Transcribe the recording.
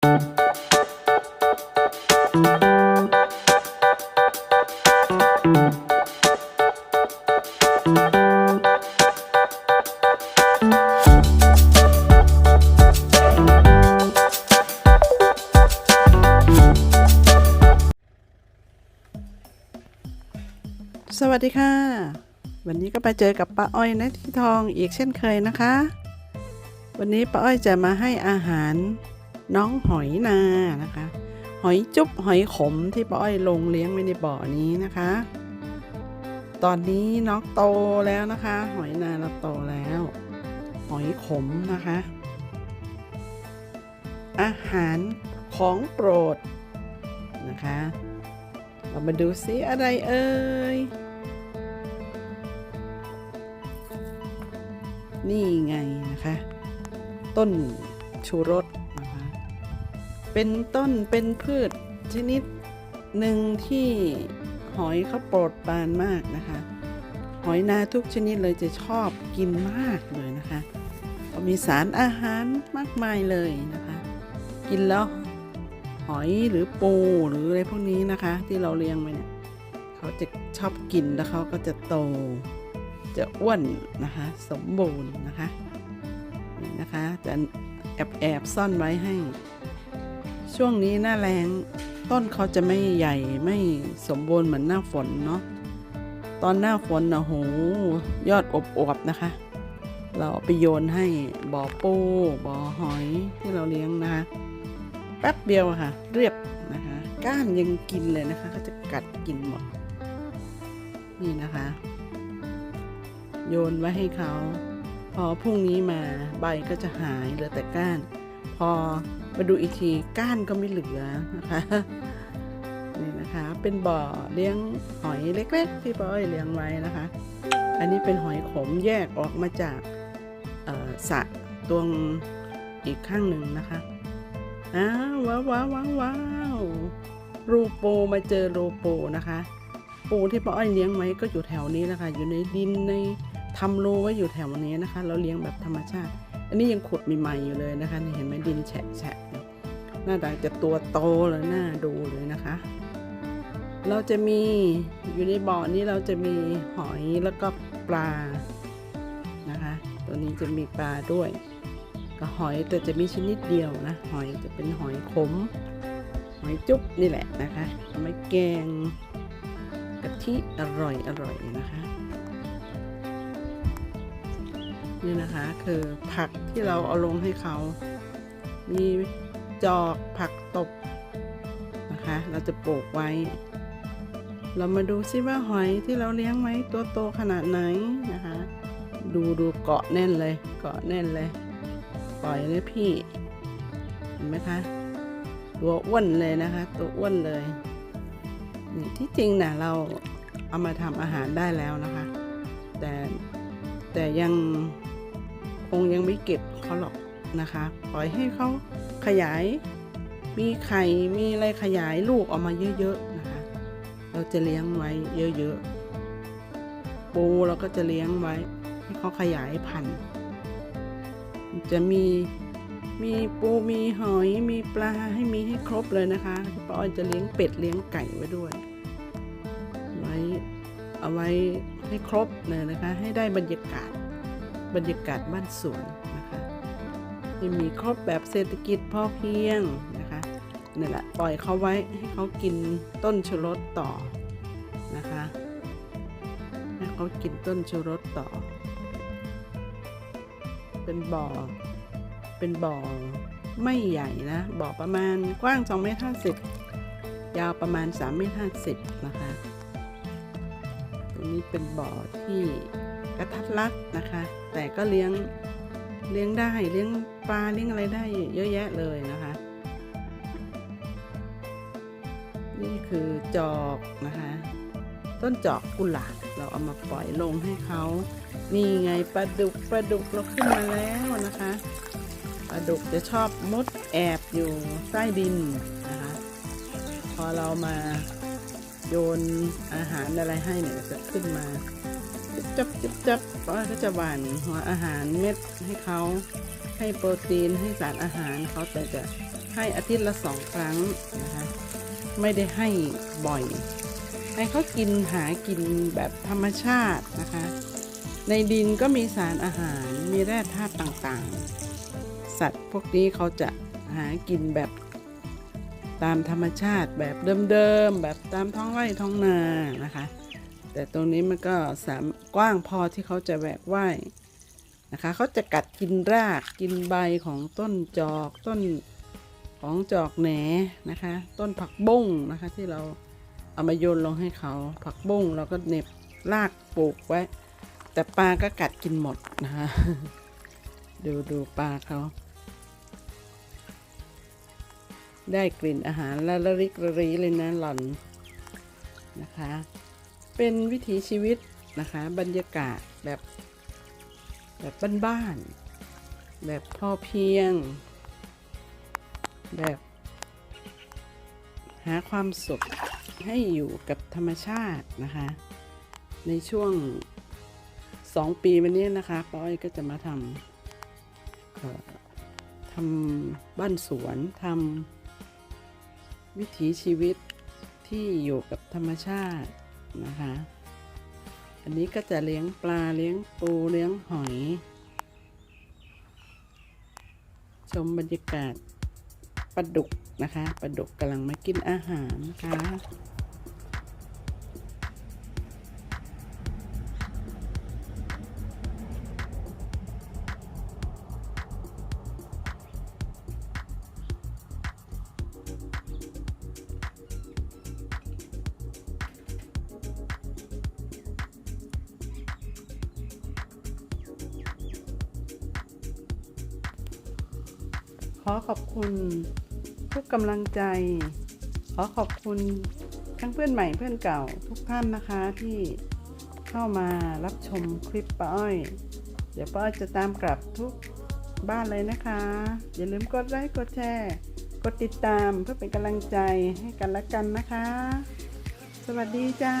สวัสดีค่ะ วันนี้ก็ไปเจอกับป้าอ้อยนะที่ทองอีกเช่นเคยนะคะ วันนี้ป้าอ้อยจะมาให้อาหาร น้องหอยนานะคะ หอยจุ๊บหอยขมที่ป้าอ้อยลงเลี้ยงไว้ในบ่อนี้นะคะ ตอนนี้น้องโตแล้วนะคะ หอยนาเราโตแล้ว หอยขมนะคะ อาหารของโปรดนะคะ เรามาดูซิอะไรเอ่ยนี่ไงนะคะ ต้นชูรส เป็นต้นเป็นพืชชนิดหนึ่งที่หอยเขาโปรดปรานมากนะคะ หอยนาทุกชนิดเลยจะชอบกินมากเลยนะคะเพรามีสารอาหารมากมายเลยนะคะ กินแล้วหอยหรือปูหรืออะไรพวกนี้นะคะ ที่เราเลี้ยงไว้เนี่ยเขาจะชอบกินแล้วเขาก็จะโต จะอ้วนนะคะ สมบูรณ์นะคะนี่นะคะจะแอบแอบซ่อนไว้ให้ ช่วงนี้หน้าแรงต้นเขาจะไม่ใหญ่ไม่สมบูรณ์เหมือนหน้าฝนเนาะตอนหน้าฝนนะโหยอดอบอวบนะคะ เราไปโยนให้บ่อปูบ่อหอยที่เราเลี้ยงนะคะแป๊บเดียวค่ะ เรียบนะคะ ก้านยังกินเลยนะคะเขาจะกัดกินหมด นี่นะคะ โยนไว้ให้เขา พอพรุ่งนี้มาใบก็จะหายเหลือแต่ก้าน พอ มาดูอีกทีก้านก็ไม่เหลือนะคะนี่นะคะเป็นบ่อเลี้ยงหอยเล็กๆ ที่ป้าอ้อยเลี้ยงไว้นะคะ อันนี้เป็นหอยขมแยกออกมาจากสระตวงอีกข้างหนึ่งนะคะอ้าวว้าวว้าวว้าวรูปูมาเจอโรูปูนะคะ ปูที่ป้าอ้อยเลี้ยงไว้ก็อยู่แถวนี้นะคะอยู่ในดินในทำรูไว้อยู่แถวนี้นะคะ เราเลี้ยงแบบธรรมชาติ อันนี้ยังขุดใหม่ๆอยู่เลยนะคะนี่เห็นไหมดินแฉะแฉะอยู่หน้าตาจะตัวโตเลยน่าดูเลยนะคะ เราจะมีอยู่ในบ่อนี้เราจะมีหอยแล้วก็ปลานะคะ ตัวนี้จะมีปลาด้วยก็หอยแต่จะมีชนิดเดียวนะ หอยจะเป็นหอยขม หอยจุ๊บนี่แหละนะคะเอามาแกงกะทิอร่อยอร่อยนะคะ นี่นะคะคือผักที่เราเอาลงให้เขา มีจอกผักตบนะคะ เราจะปลูกไว้ เรามาดูซิว่าหอยที่เราเลี้ยงไว้ตัวโตขนาดไหนนะคะ ดูดูเกาะแน่นเลย เกาะแน่นเลย ปล่อยเลยพี่เห็นไหมคะตัวอ้วนเลยนะคะ ตัวอ้วนเลยที่จริงนะเราเอามาทำอาหารได้แล้วนะคะ แต่แต่ยัง คงยังไม่เก็บเขาหรอกนะคะ ปล่อยให้เขาขยาย มีไข่มีอะไรขยายลูกออกมาเยอะๆนะคะ เราจะเลี้ยงไว้เยอะๆปูเราก็จะเลี้ยงไว้ ให้เขาขยายพันธุ์จะมีมีปูมีหอยมีปลาให้มีให้ครบเลยนะคะที่ป้าอ้อยจะเลี้ยงเป็ดเลี้ยงไก่ไว้ด้วย ไว้เอาไว้ให้ครบเลยนะคะ ให้ได้บรรยากาศ บรรยากาศบ้านสวนนะคะให้มีครบแบบเศรษฐกิจพอเพียงนะคะนี่แหละปล่อยเขาไว้ให้เขากินต้นชรสต่อนะคะให้เขากินต้นชรสต่อ เป็นบ่อ เป็นบ่อไม่ใหญ่นะบ่อประมาณกว้าง2เมตร50 ยาวประมาณ3เมตร50นะคะ ตรงนี้เป็นบ่อที่ กระทัดรัดนะคะ แต่ก็เลี้ยงเลี้ยงได้เลี้ยงปลาเลี้ยงอะไรได้เยอะแยะเลยนะคะ นี่คือจอกนะคะ ต้นจอกกุหลาบเราเอามาปล่อยลงให้เขานี่ไงปลาดุกปลาดุกเราขึ้นมาแล้วนะคะปลาดุกจะชอบมุดแอบอยู่ใต้ดินนะคะพอเรามาโยนอาหารอะไรให้เนี่ยจะขึ้นมา จิบจับจิบจับเพราะว่าก็จะหว่านหัวอาหารเม็ดให้เขาให้โปรตีนให้สารอาหารเขาแต่จะให้อาทิตย์ละสองครั้งนะคะไม่ได้ให้บ่อย ให้เขากินหากินแบบธรรมชาตินะคะ ในดินก็มีสารอาหารมีแร่ธาตุต่างๆ สัตว์พวกนี้เขาจะหากินแบบตามธรรมชาติแบบเดิมๆแบบตามท้องไร่ท้องนานะคะ แต่ตรงนี้มันก็สามกว้างพอที่เขาจะแหวกว่ายนะคะเขาจะกัดกินรากกินใบของต้นจอกต้นของจอกแหนนะคะ ต้นผักบุ้งนะคะที่เราเอามาโยนลงให้เขาผักบุ้งเราก็เน็บรากปลูกไว้ แต่ปลาก็กัดกินหมดนะคะดูดูปลาเขาได้กลิ่นอาหารละละริกละรีเลยนะหล่อนนะคะ เป็นวิถีชีวิตนะคะ บรรยากาศแบบ แบบบ้านๆแบบพอเพียง แบบ หาความสุขให้อยู่กับธรรมชาตินะคะ ในช่วงสองปีมานี้นะคะป้อยก็จะมาทำทำบ้านสวนทำวิถีชีวิตที่อยู่กับธรรมชาติ นะคะ อันนี้ก็จะเลี้ยงปลาเลี้ยงปูเลี้ยงหอย ชมบรรยากาศปลาดุกนะคะปลาดุกกำลังมากินอาหารนะคะ อขอบคุณทุกกำลังใจ ขอขอบคุณทั้งเพื่อนใหม่เพื่อนเก่าทุกท่านนะคะที่เข้ามารับชมคลิปป้าอ้อย เดี๋ยวป้าอ้อยจะตามกลับทุกบ้านเลยนะคะ อย่าลืมกดไลค์กดแชร์กดติดตามเพื่อเป็นกำลังใจให้กันและกันนะคะ สวัสดีจ้า